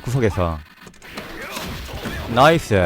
구석에서. 나이스.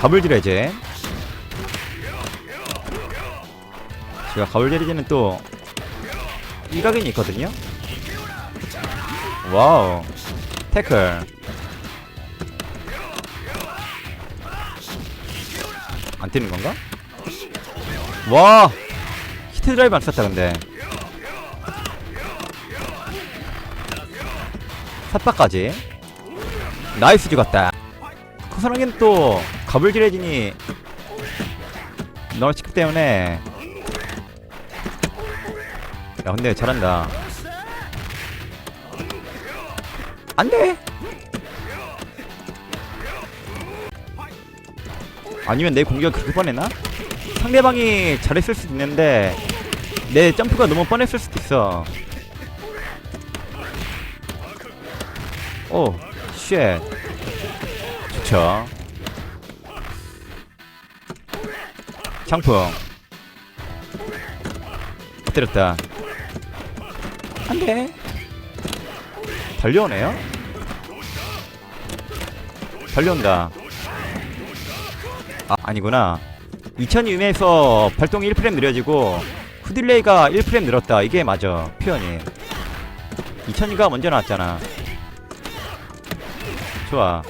가불지레제 제가 가불지레제는 또 일각인이 있거든요. 와우. 태클. 안 뛰는 건가? 와! 히트 드라이브 안 썼다 근데 삿바까지. 나이스 죽었다. 코사랑겐 또 가불지레진이 너무 치기 때문에. 야 근데 잘한다. 안돼! 아니면 내 공격 그렇게 뻔했나? 상대방이 잘했을 수도 있는데 내 점프가 너무 뻔했을 수도 있어 오, 쉣. 좋죠. 창풍. 때렸다. 안 돼. 달려오네요? 달려온다. 아, 아니구나. 2002에서 발동이 1프레임 느려지고 후딜레이가 1프레임 늘었다. 이게 맞아. 표현이. 2002가 먼저 나왔잖아. 좋아.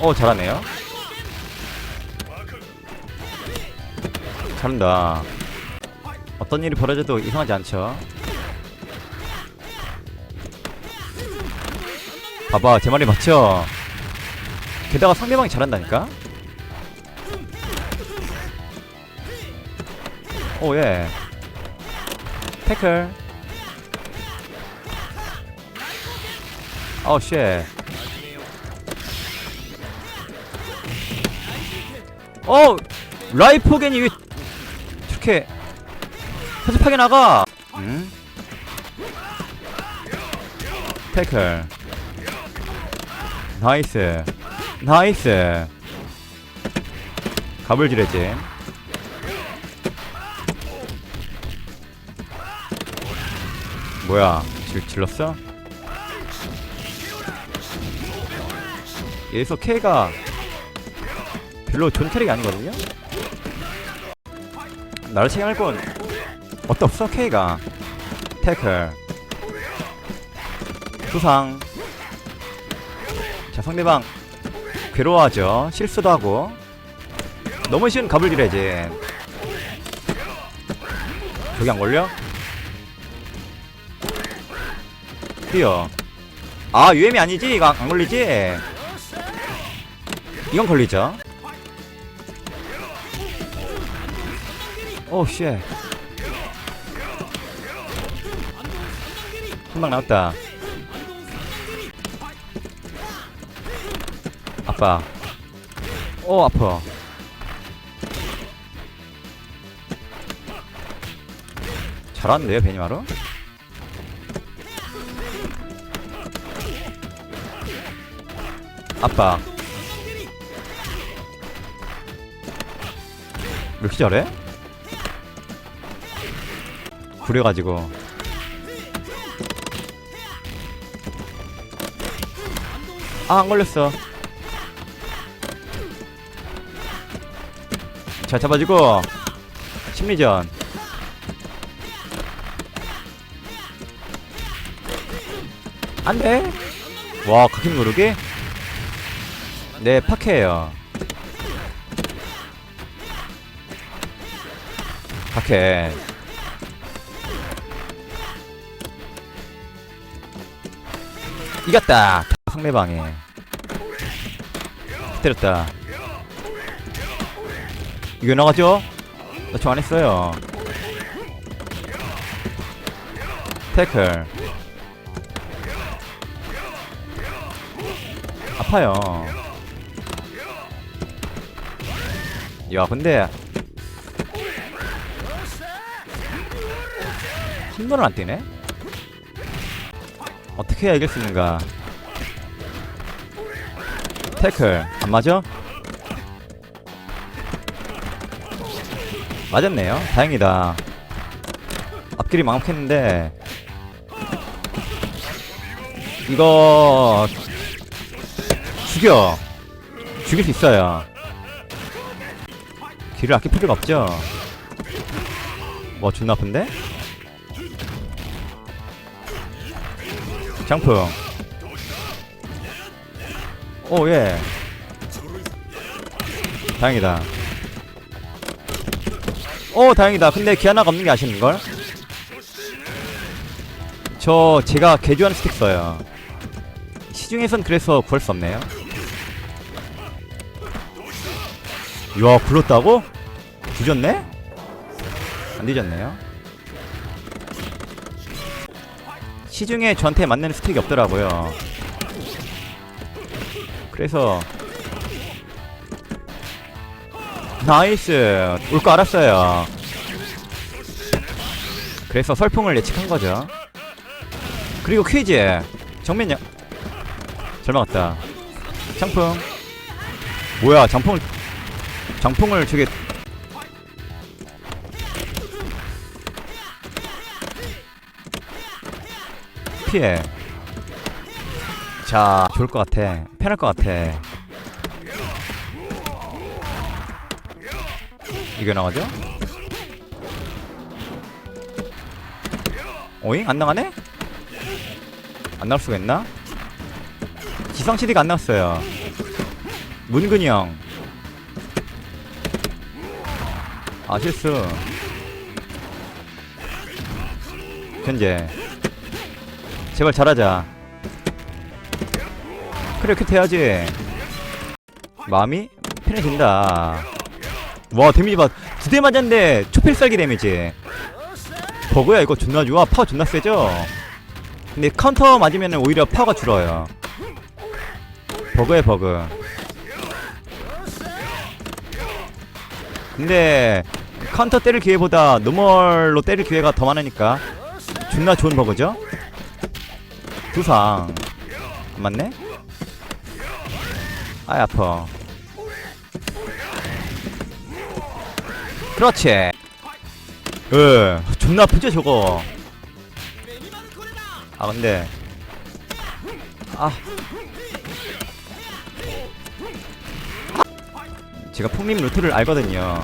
어 잘하네요. 잘한다. 어떤 일이 벌어져도 이상하지 않죠. 봐봐 제 말이 맞죠? 게다가 상대방이 잘한다니까? 오 예. 태클. 어우 쉣. 어! 라이프겐이 왜 저렇게 허접하게 나가? 응? 태클. 나이스. 나이스. 가불지레지 뭐야? 질, 질렀어? 여기서 K가 별로 좋은 캐릭이 아니거든요? 나를 책임할 건 어떠 없어 K가? 태클. 수상. 자 상대방 괴로워하죠. 실수도 하고. 너무 쉬운 가불기래지. 저기 안 걸려? 뛰어. 아 UM이 아니지? 이거 안, 안 걸리지? 이건 걸리죠. 오쉣. 한방 나왔다. 아빠. 오 아파. 잘하는데요 베니마루 아빠. 왜 이렇게 잘해? 구려가지고. 아 안걸렸어. 잘 잡아주고. 심리전. 안돼. 와 각힘 누르기? 네 파케예요. 파케. 이겼다. 상대방이. 때렸다. 이거 나가죠? 나저 안 했어요. 태클. 아파요 야 근데 한 번은 안 뛰네? 어떻게 해야 이길 수 있는가 태클 안 맞아? 맞았네요. 다행이다. 앞길이 망막했는데 이거 죽여. 죽일 수 있어요. 길을 아낄 필요가 없죠. 뭐 존나 아픈데? 장풍. 오 예. 다행이다. 오 다행이다. 근데 기아나가 없는 게 아쉬운 걸. 저 제가 개조하는 스틱 써요. 시중에선 그래서 구할 수 없네요. 이야 굴렀다고? 뒤졌네? 안 뒤졌네요. 시중에 저한테 맞는 스틱이 없더라고요. 그래서 나이스 올 거 알았어요. 그래서 설풍을 예측한 거죠. 그리고 퀴즈 정면요. 잘 막았다. 장풍. 뭐야 장풍을 장풍을 저게 피해. 자, 좋을 것 같아. 편할 것 같아. 이게 나가죠? 오잉? 안 나가네? 안 나올 수가 있나? CD가 안 나왔어요. 문근이 형. 아, 실수. 현재. 제발 잘하자. 그래, 큐트 해야지. 마음이 편해진다. 와, 데미지 봐. 두 대 맞았는데, 초필살기 데미지. 버그야, 이거 존나 좋아. 파워 존나 세죠? 근데 카운터 맞으면 오히려 파워가 줄어요. 버그에 버그. 근데, 카운터 때릴 기회보다 노멀로 때릴 기회가 더 많으니까, 존나 좋은 버그죠? 두상. 안 맞네? 아이, 아파. 그렇지. 으, 존나 아프죠, 저거. 아, 근데. 아. 제가 풍림 루트를 알거든요.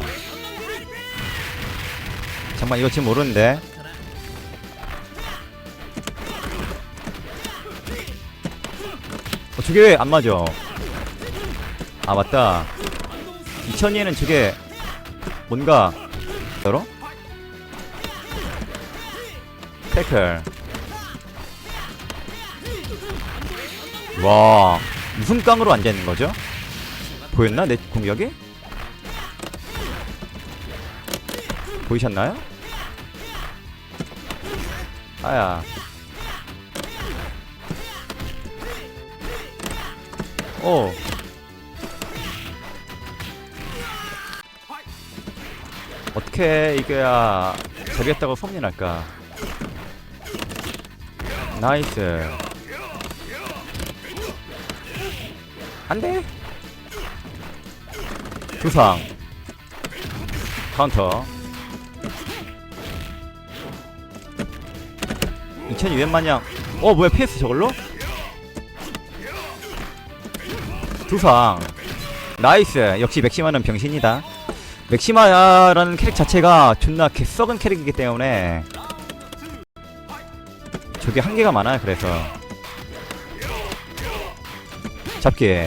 잠깐, 이거 지금 모르는데. 저게 왜 안 맞아? 아, 맞다. 2000년에는 저게 뭔가 열어? 태클 와 무슨 깡으로 앉아 있는 거죠? 보였나? 내 공격이? 보이셨나요? 아야 오 어떻게 이겨야 저겠다고 소문이 날까? 나이스. 안돼. 두상. 카운터. 2200 마냥. 어 뭐야 PS 저걸로? 두상. 나이스. 역시 맥시마는 병신이다. 맥시마라는 캐릭 자체가 존나 개 썩은 캐릭이기 때문에 저게 한계가 많아요 그래서. 잡기.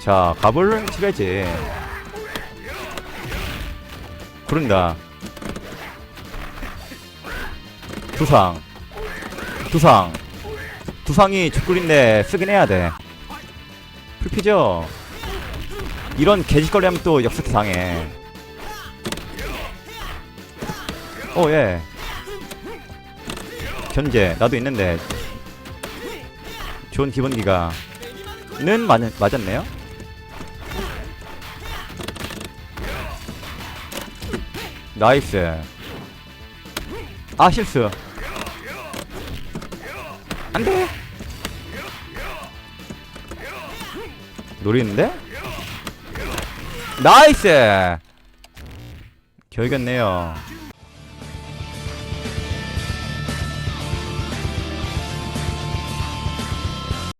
자 갑을 치려야지. 구른다. 두상. 두상. 두상이 죽구린데 쓰긴 해야 돼 풀피죠 이런 개짓거리 하면 또 역습 당해. 오, 예. 견제, 나도 있는데. 좋은 기본기가. 는 맞, 맞았네요? 나이스. 아, 실수. 안 돼! 노리는데? 나이스! 겨이겼네요